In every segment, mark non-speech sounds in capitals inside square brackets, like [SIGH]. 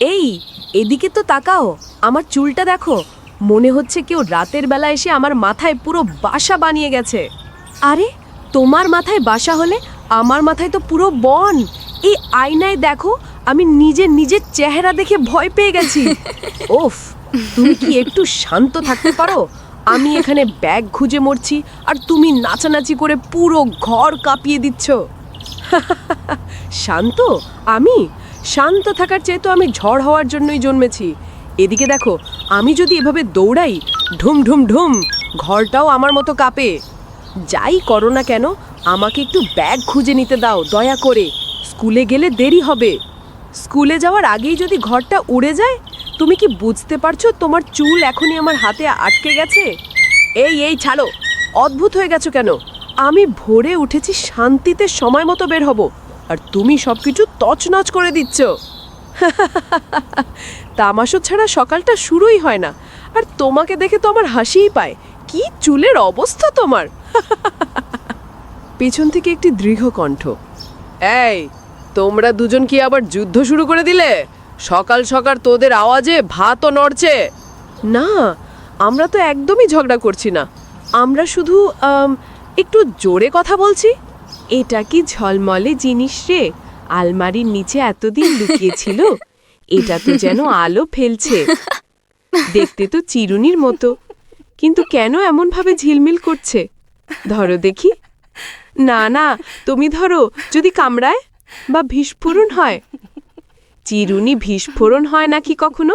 এই এদিকে তো তাকাও। আমার চুলটা দেখো। মনে হচ্ছে কেউ রাতের বেলা এসে আমার মাথায় পুরো বাসা বানিয়ে গেছে। আরে তোমার মাথায় বাসা হলে আমার মাথায় তো পুরো বন। এই আয়নায় দেখো আমি নিজে নিজের চেহারা দেখে ভয় পেয়ে গেছি। [LAUGHS] ওফ তুমি কি একটু শান্ত থাকতে পারো? আমি এখানে ব্যাগ খুঁজে মরছি আর তুমি নাচানাচি করে পুরো ঘর কাঁপিয়ে দিচ্ছ। [LAUGHS] শান্ত? আমি? শান্ত থাকার চেয়ে তো আমি ঝড় হওয়ার জন্যই জন্মেছি। এদিকে দেখো, আমি যদি এভাবে দৌড়াই, ঢুম ঢুম ঢুম, ঘরটাও আমার মতো কাঁপে। যাই করো না কেন, আমাকে একটু ব্যাগ খুঁজে নিতে দাও, দয়া করে। স্কুলে গেলে দেরি হবে। স্কুলে যাওয়ার আগেই যদি ঘরটা উড়ে যায়, তুমি কি বুঝতে পারছ তোমার চুল এখনই আমার হাতে আটকে গেছে? এই এই, ছাড়ো। অদ্ভুত হয়ে গেছো কেন? আমি ভোরে উঠেছি, শান্তিতে সময় মতো বের হব। আর তুমি সব কিছু তছনছ করে দিচ্ছ। তামাশো ছাড়া সকালটা শুরুই হয় না। আর তোমাকে দেখে তো আমার হাসিই পায়। কি চুলের অবস্থা তোমার। পেছন থেকে একটি দৃঢ় কণ্ঠ। এই, তোমরা দুজন কি আবার যুদ্ধ শুরু করে দিলে? সকাল সকাল তোদের আওয়াজে ভাতও নড়ছে। না, আমরা তো একদমই ঝগড়া করছি না। আমরা শুধু একটু জোরে কথা বলছি। এটা কি ঝলমলে জিনিস রে? আলমারির নিচে এতদিন লুকিয়েছিল, এটা তো যেন আলো ফেলছে। দেখতে তো চিরুনির মতো, কিন্তু কেন এমনভাবে ঝিলমিল করছে? ধরো দেখি। না না, তুমি ধরো, যদি কামড়ায় বা বিস্ফোরণ হয়। চিরুনি বিস্ফোরণ হয় নাকি কখনো?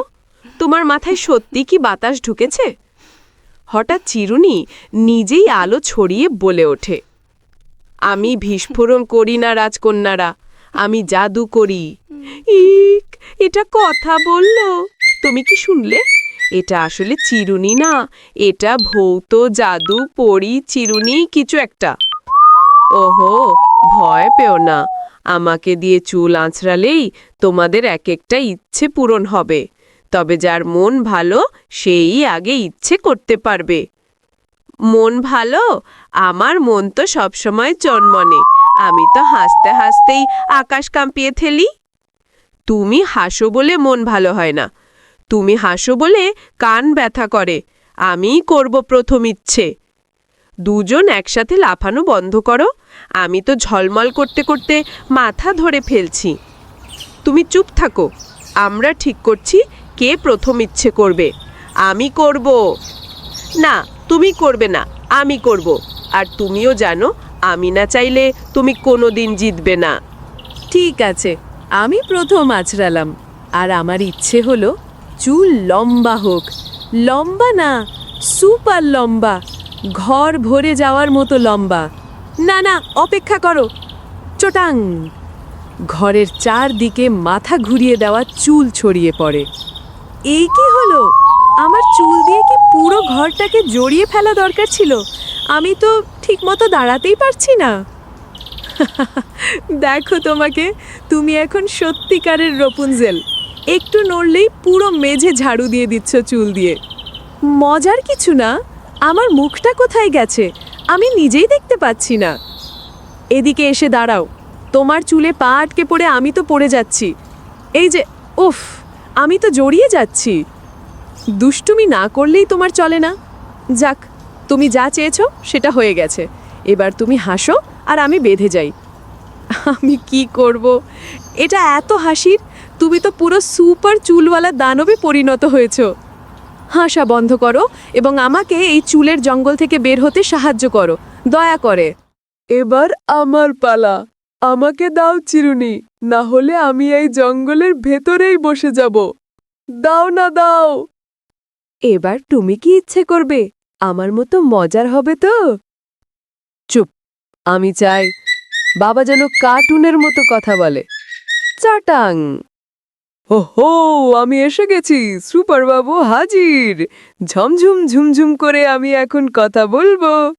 তোমার মাথায় সত্যি কি বাতাস ঢুকেছে? হঠাৎ চিরুনি নিজেই আলো ছড়িয়ে বলে ওঠে। আমি বিস্ফোরণ করি না, রাজকন্যারা। আমি জাদু করি। ইক, এটা কথা বলল। তুমি কি শুনলে? এটা আসলে চিরুনি না। এটা ভৌত জাদু পড়ি চিরুনি, কিছু একটা। ওহো, ভয় পেও না। আমাকে দিয়ে চুল আঁচড়ালেই তোমাদের এক একটা ইচ্ছে পূরণ হবে। তবে যার মন ভালো, সেই আগে ইচ্ছে করতে পারবে। মন ভালো? আমার মন তো সবসময় চনমনে আমি তো হাসতে হাসতেই আকাশ কাঁপিয়ে থেলি তুমি হাসো বলে মন ভালো হয় না। তুমি হাসো বলে কান ব্যথা করে। আমিই করব প্রথম ইচ্ছে। দুজন একসাথে লাফানো বন্ধ করো। আমি তো ঝলমল করতে করতে মাথা ধরে ফেলছি। তুমি চুপ থাকো। আমরা ঠিক করছি কে প্রথম ইচ্ছে করবে। আমি করব। না তুমি করবে না, আমি করব। আর তুমিও জানো, আমি না চাইলে তুমি কোনো দিন জিতবে না। ঠিক আছে, আমি প্রথম আছড়ালাম। আর আমার ইচ্ছে হলো, চুল লম্বা হোক। লম্বা না, সুপার লম্বা। ঘর ভরে যাওয়ার মতো লম্বা। না না, অপেক্ষা করো। চোটাং। ঘরের চারদিকে মাথা ঘুরিয়ে দেওয়া চুল ছড়িয়ে পড়ে। এই কি হলো? আমার চুল দিয়ে কি পুরো ঘরটাকে জড়িয়ে ফেলা দরকার ছিল। আমি তো ঠিকমতো দাঁড়াতেই পারছি না। [LAUGHS] দেখো তোমাকে, তুমি এখন সত্যিকারের রপুনজেল একটু নড়লেই পুরো মেঝে ঝাড়ু দিয়ে দিচ্ছ চুল দিয়ে। মজার কিছু না, আমার মুখটা কোথায় গেছে, আমি নিজেই দেখতে পাচ্ছি না। এদিকে এসে দাঁড়াও, তোমার চুলে পা আটকে পড়ে আমি তো পড়ে যাচ্ছি। এই যে, উফ, আমি তো জড়িয়ে যাচ্ছি। দুষ্টুমি না করলেই তোমার চলে না। যাক, তুমি যা চেয়েছো সেটা হয়ে গেছে। এবার তুমি হাসো আর আমি বেঁধে যাই। আমি কি করব? এটা এত হাসির, তুমি তো পুরো সুপার চুলওয়ালা দানবে পরিণত হয়েছো। হাসা বন্ধ করো এবং আমাকে এই চুলের জঙ্গল থেকে বের হতে সাহায্য করো। দয়া করে। এবার আমার পালা। আমাকে দাও চিরুনি, না হলে আমি এই জঙ্গলের ভেতরেই বসে যাব। দাও না, দাও। এবার তুমি কি ইচ্ছে করবে? আমার মতো মজার হবে তো? চুপ, আমি চাই বাবা যেন কার্টুনের মতো কথা বলে। চাটাং। ওহো, আমি এসে গেছি সুপার বাবু হাজির। ঝমঝুম, ঝুমঝুম করে আমি এখন কথা বলব।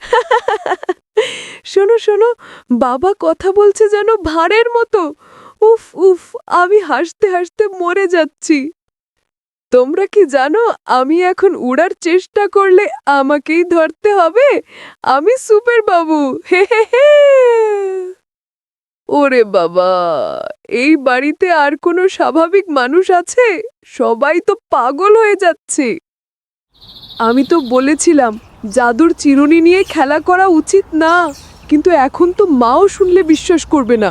[LAUGHS] শোনো শোনো, বাবা কথা বলছে যেন ভারের মতো। উফ উফ, আমি হাসতে হাসতে মরে যাচ্ছি। তোমরা কি জানো, আমি এখন উড়ার চেষ্টা করলে আমাকেই ধরতে হবে? আমি সুপার বাবু হে হে হে। ওরে বাবা, এই বাড়িতে আর কোনো স্বাভাবিক মানুষ আছে? সবাই তো পাগল হয়ে যাচ্ছে। আমি তো বলেছিলাম, জাদুর চিরুনি নিয়ে খেলা করা উচিত না, কিন্তু এখন তো মাও শুনলে বিশ্বাস করবে না।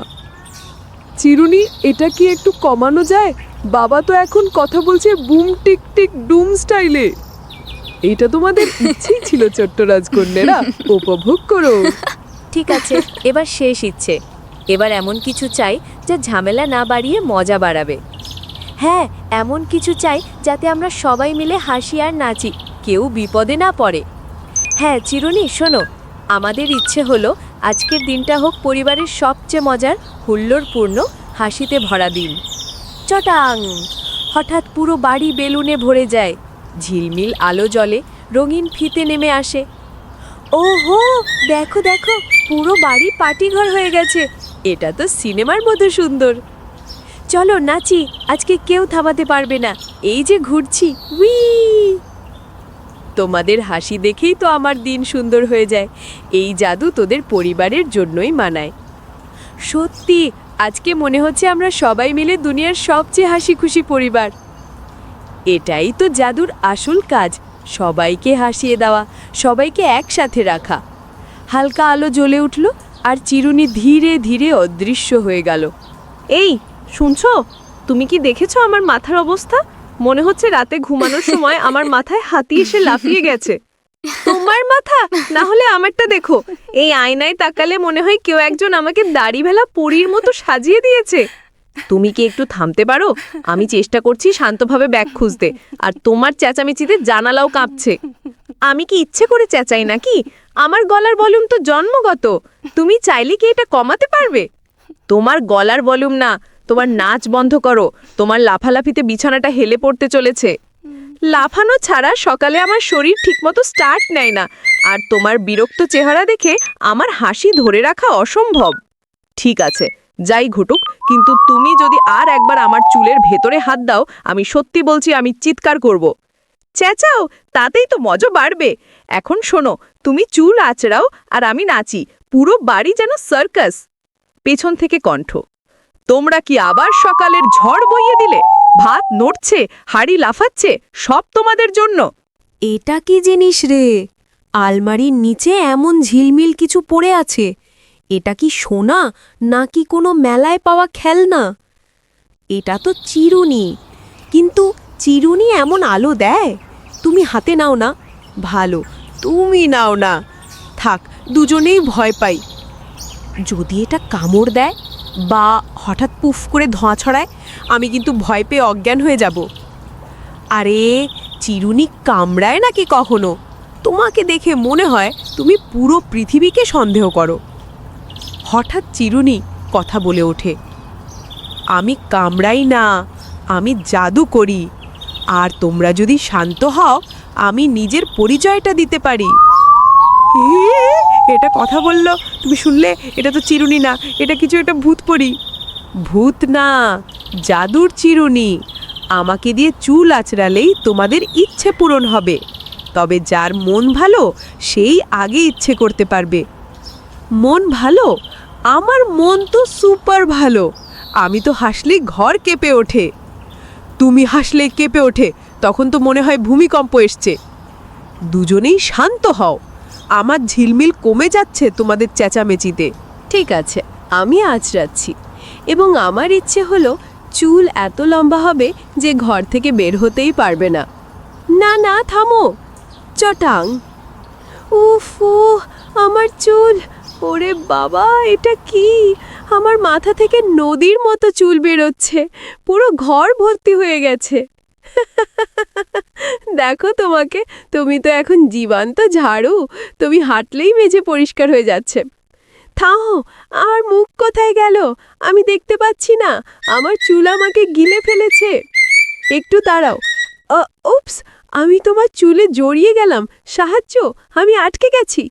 চিরুনি, এটা কি একটু কমানো যায়? বাবা তো এখন কথা বলছে বুম টিক টিক ডুম স্টাইলে। এটা তোমাদের [LAUGHS] ইচ্ছেই ছিল ছোট্ট রাজকন্যারা [LAUGHS] উপভোগ করো। ঠিক আছে এবার শেষ ইচ্ছে। এবার এমন কিছু চাই যা ঝামেলা না বাড়িয়ে মজা বাড়াবে। হ্যাঁ এমন কিছু চাই যাতে আমরা সবাই মিলে হাসি আর নাচি কেউ বিপদে না পড়ে। হ্যাঁ চিরুনি শোনো আমাদের ইচ্ছে হলো আজকের দিনটা হোক পরিবারের সবচেয়ে মজার হুল্লোড়পূর্ণ হাসিতে ভরা দিন। চটাং। হঠাৎ পুরো বাড়ি বেলুনে ভরে যায়। ঝিলমিল আলো জলে রঙিন ফিতে নেমে আসে। ওহো, দেখো দেখো, পুরো বাড়ি পার্টিঘর হয়ে গেছে। এটা তো সিনেমার মতো সুন্দর। চলো, নাচি, আজকে কেউ থামাতে পারবে না। এই যে ঘুরছি উই তোমাদের হাসি দেখেই তো আমার দিন সুন্দর হয়ে যায়। এই জাদু তোদের পরিবারের জন্যই মানায়। সত্যি আজকে মনে হচ্ছে আমরা সবাই মিলে দুনিয়ার সবচেয়ে হাসি খুশি পরিবার। এটাই তো জাদুর আসল কাজ, সবাইকে হাসিয়ে দেওয়া, সবাইকে একসাথে রাখা। হালকা আলো জ্বলে উঠল আর চিরুনি ধীরে ধীরে অদৃশ্য হয়ে গেল। এই, শুনছো? তুমি কি দেখেছ আমার মাথার অবস্থা? মনে হচ্ছে রাতে ঘুমানোর সময় আমার মাথায় হাতি এসে লাফিয়ে গেছে। তোমার মাথা? না হলে আমারটা দেখো। এই আয়নায় তাকালে মনে হয় কেউ একজন আমাকে দাড়ি ভেলা পরীর মতো সাজিয়ে দিয়েছে। তুমি কি একটু থামতে পারো? আমি চেষ্টা করছি শান্তভাবে ব্যাগ খুঁজতে। আর তোমার চেঁচামেচিতে জানালাও কাঁপছে। আমি কি ইচ্ছে করে চেঁচাই নাকি? আমার গলার ভলিউম তো জন্মগত। তুমি চাইলে কি এটা কমাতে পারবে? তোমার গলার ভলিউম না। তোমার নাচ বন্ধ করো। তোমার লাফালাফিতে বিছানাটা হেলে পড়তে চলেছে। লাফানো ছাড়া সকালে আমার শরীর ঠিকমতো স্টার্ট নেয় না। আর তোমার বিরক্ত চেহারা দেখে আমার হাসি ধরে রাখা অসম্ভব। ঠিক আছে, যাই ঘটুক, কিন্তু তুমি যদি আর একবার আমার চুলের ভেতরে হাত দাও, আমি সত্যি বলছি আমি চিৎকার করব। চেঁচাও, তাতেই তো মজা বাড়বে। এখন শোনো, তুমি চুল আচড়াও আর আমি নাচি, পুরো বাড়ি যেন সার্কাস পেছন থেকে কণ্ঠ, তোমরা কি আবার সকালের ঝড় বইয়ে দিলে? ভাত নড়ছে, হাড়ি লাফাচ্ছে, সব তোমাদের জন্য। এটা কি জিনিস রে? আলমারির নিচে এমন ঝিলমিল কিছু পড়ে আছে। এটা কি সোনা নাকি কোনো মেলায় পাওয়া খেলনা? এটা তো চিরুনি। কিন্তু চিরুনি এমন আলো দেয়? তুমি হাতে নাও না। ভালো, তুমি নাও না। থাক, দুজনেই ভয় পাই। যদি এটা কামড় দেয় বা হঠাৎ পুফ করে ধোঁয়া ছড়ায়, আমি কিন্তু ভয় পেয়ে অজ্ঞান হয়ে যাব। আরে, চিরুনি কামড়ায় নাকি কখনো? তোমাকে দেখে মনে হয় তুমি পুরো পৃথিবীকে সন্দেহ করো। হঠাৎ চিরুনি কথা বলে ওঠে, আমি কামড়াই না, আমি জাদু করি। আর তোমরা যদি শান্ত হও, আমি নিজের পরিচয়টা দিতে পারি। এটা কথা বলল, তুমি শুনলে? এটা তো চিরুনি না, এটা কিছু একটা ভূত পড়ি ভূত না, জাদুর চিরুনি। আমাকে দিয়ে চুল আঁচড়ালেই তোমাদের ইচ্ছে পূরণ হবে। তবে যার মন ভালো, সেই আগে ইচ্ছে করতে পারবে। মন ভালো? আমার মন তো সুপার ভালো। আমি তো হাসলেই ঘর কেঁপে ওঠে। তুমি হাসলে কেঁপে ওঠে, তখন তো মনে হয় ভূমিকম্প এসছে। দুজনেই শান্ত হও। আমার ঝিলমিল কমে যাচ্ছে তোমাদের চেঁচামেচিতে। ঠিক আছে, আমি আজ আঁচড়াচ্ছি এবং আমার ইচ্ছে হলো চুল এত লম্বা হবে যে ঘর থেকে বের হতেই পারবে না। না না, থামো। চটাং। উফ আমার চুল। ওরে বাবা, এটা কি? আমার মাথা থেকে নদীর মতো চুল বেরোচ্ছে। পুরো ঘর ভর্তি হয়ে গেছে। দেখো তোমাকে, তুমি তো এখন জীবান্ত ঝাড়ু, তুমি হাঁটলেই মেঝে পরিষ্কার হয়ে যাচ্ছে। থাও আমার মুখ কোথায় গেল? আমি দেখতে পাচ্ছি না, আমার চুল আমাকে গিলে ফেলেছে। একটু দাঁড়াও। উপস আমি তোমার চুলে জড়িয়ে গেলাম, সাহায্য, আমি আটকে গেছি।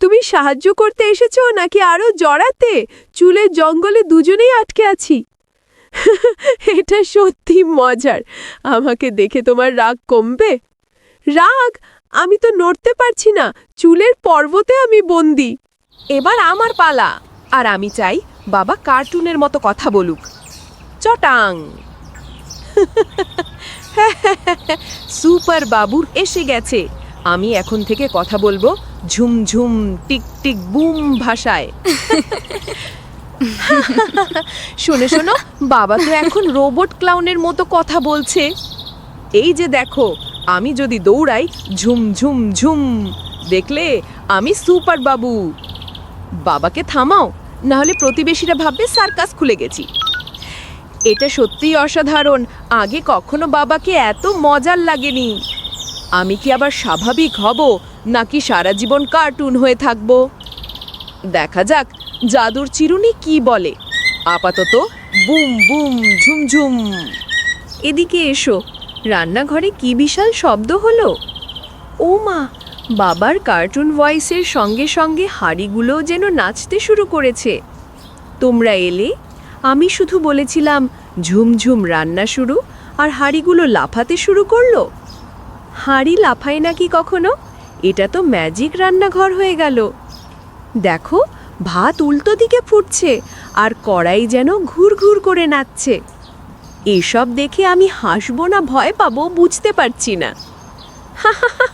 তুমি সাহায্য করতে এসেছ নাকি আরও জড়াতে? চুলের জঙ্গলে দুজনেই আটকে আছি। [LAUGHS] এটা সত্যি মজার। আমাকে দেখে তোমার রাগ কমবে? রাগ? আমি তো নড়তে পারছি না। চুলের পর্বতে আমি বন্দি। এবার আমার পালা। আর আমি চাই বাবা কার্টুনের মতো কথা বলুক। চটাং। [LAUGHS] সুপার বাবুর এসে গেছে। আমি এখন থেকে কথা বলব ঝুমঝুম টিক টিক বুম ভাষায়। [LAUGHS] [LAUGHS] শোনো শোনো, বাবা তো এখন রোবট ক্লাউনের মতো কথা বলছে। এই যে দেখো, আমি যদি দৌড়াই, ঝুম ঝুম ঝুম, দেখলে আমি সুপার বাবু। বাবাকে থামাও না হলে প্রতিবেশীরা ভাববে সার্কাস খুলে গেছি। এটা সত্যিই অসাধারণ, আগে কখনো বাবাকে এত মজার লাগেনি। আমি কি আবার স্বাভাবিক হব, নাকি সারা জীবন কার্টুন হয়ে থাকব? দেখা যাক জাদুর চিরুনি কি বলে? আপাতত বুম বুম ঝুমঝুম এদিকে এসো, রান্নাঘরে কি বিশাল শব্দ হলো? ও মা, বাবার কার্টুন ভয়েসের সঙ্গে সঙ্গে হাড়িগুলোও যেন নাচতে শুরু করেছে। তোমরা এলে? আমি শুধু বলেছিলাম ঝুমঝুম রান্না শুরু আর হাড়িগুলো লাফাতে শুরু করল। হাড়ি লাফায় নাকি কখনো? এটা তো ম্যাজিক রান্নাঘর হয়ে গেল। দেখো ভাত উল্টো দিকে ফুটছে আর কড়াই যেন ঘুর ঘুর করে নাচছে। এসব দেখে আমি হাসবো না ভয় পাবো বুঝতে পারছি না। [LAUGHS]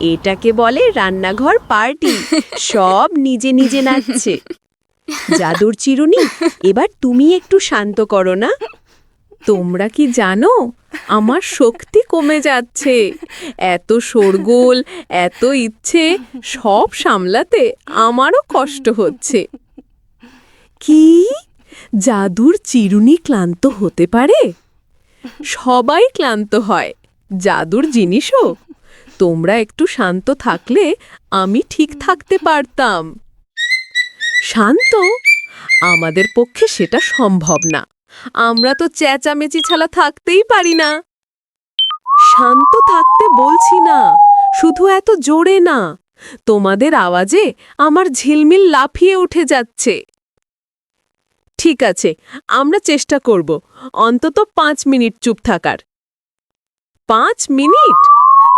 এটাকে বলে রান্নাঘর পার্টি। সব নিজে নিজে নাচছে। [LAUGHS] জাদুর চিরুনি এবার তুমি একটু শান্ত করো না। তোমরা কি জানো? আমার শক্তি কমে যাচ্ছে। এত শোরগোল, এত ইচ্ছে, সব সামলাতে আমারও কষ্ট হচ্ছে। কি? জাদুর চিরুনি ক্লান্ত হতে পারে? সবাই ক্লান্ত হয়। জাদুর জিনিসও। তোমরা একটু শান্ত থাকলে আমি ঠিক থাকতে পারতাম। শান্ত? আমাদের পক্ষে সেটা সম্ভব না। আমরা তো চেঁচামেচি ছাড়া থাকতেই পারি না। শান্ত থাকতে বলছি না, শুধু এত জোরে না। তোমাদের আওয়াজে আমার ঝিলমিল লাফিয়ে উঠে যাচ্ছে। ঠিক আছে, আমরা চেষ্টা করব, অন্তত পাঁচ মিনিট চুপ থাকার। পাঁচ মিনিট?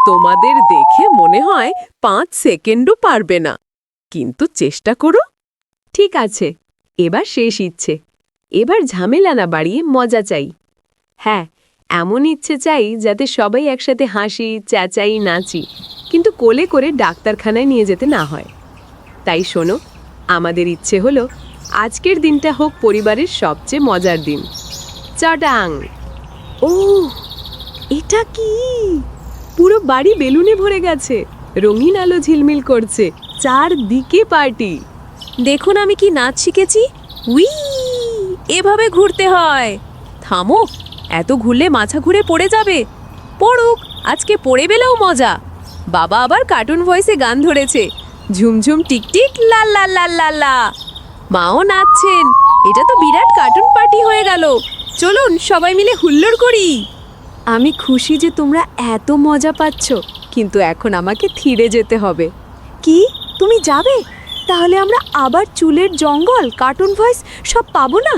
তোমাদের দেখে মনে হয় পাঁচ সেকেন্ডও পারবে না। কিন্তু চেষ্টা করো। ঠিক আছে, এবার শেষ ইচ্ছে। এবার ঝামেলা না বাড়িয়ে মজা চাই। হ্যাঁ এমন ইচ্ছে চাই যাতে সবাই একসাথে হাসি, চেঁচাই, নাচি, কিন্তু কোলে করে ডাক্তারখানায় নিয়ে যেতে না হয়। তাই শোনো, আমাদের ইচ্ছে হলো আজকের দিনটা হোক পরিবারের সবচেয়ে মজার দিন। চটাং! ও এটা কি? পুরো বাড়ি বেলুনে ভরে গেছে। রঙিন আলো ঝিলমিল করছে। চারদিকে পার্টি। দেখুন আমি কি নাচ শিখেছি। উই! এভাবে ঘুরতে হয়। থামো, এত ঘুরলে মাথা ঘুরে পড়ে যাবে। পড়ুক, আজকে পড়ে বেলেও মজা। বাবা আবার কার্টুন ভয়েসে গান ধরেছে। ঝুমঝুম টিকটিক, লা লা লা লা লা। মাও নাচছেন। এটা তো বিরাট কার্টুন পার্টি হয়ে গেল। চলুন, সবাই মিলে হুল্লোড় করি। আমি খুশি যে তোমরা এত মজা পাচ্ছ, কিন্তু এখন আমাকে থিরে যেতে হবে। কি? তুমি যাবে? তাহলে আমরা আবার চুলের জঙ্গল কার্টুন ভয়েস সব পাবো না?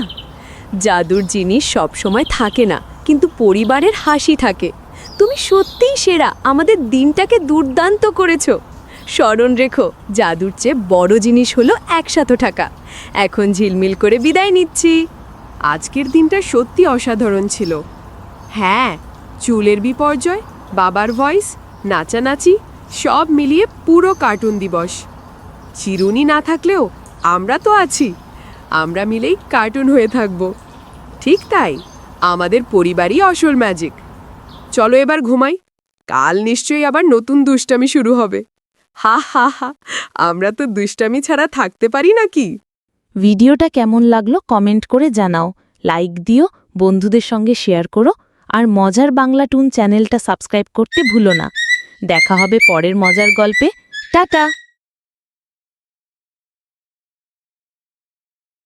জাদুর জিনিস সব সময় থাকে না, কিন্তু পরিবারের হাসি থাকে। তুমি সত্যিই সেরা, আমাদের দিনটাকে দুর্দান্ত করেছ। স্মরণ রেখো, জাদুর চেয়ে বড় জিনিস হলো একসাথে থাকা। এখন ঝিলমিল করে বিদায় নিচ্ছি। আজকের দিনটা সত্যি অসাধারণ ছিল। হ্যাঁ চুলের বিপর্যয়, বাবার ভয়েস, নাচানাচি, সব মিলিয়ে পুরো কার্টুন দিবস। চিরুনি না থাকলেও আমরা তো আছি। আমরা মিলেই কার্টুন হয়ে থাকব। ঠিক তাই? আমাদের পরিবারই আসল ম্যাজিক চলো এবার ঘুমাই। কাল নিশ্চয়ই আবার নতুন দুষ্টামি শুরু হবে। হা হা হা, আমরা তো দুষ্টামি ছাড়া থাকতে পারি নাকি? ভিডিওটা কেমন লাগল কমেন্ট করে জানাও। লাইক দিও, বন্ধুদের সঙ্গে শেয়ার করো, আর মজার বাংলা টুন চ্যানেলটা সাবস্ক্রাইব করতে ভুলো না। দেখা হবে পরের মজার গল্পে। টাটা!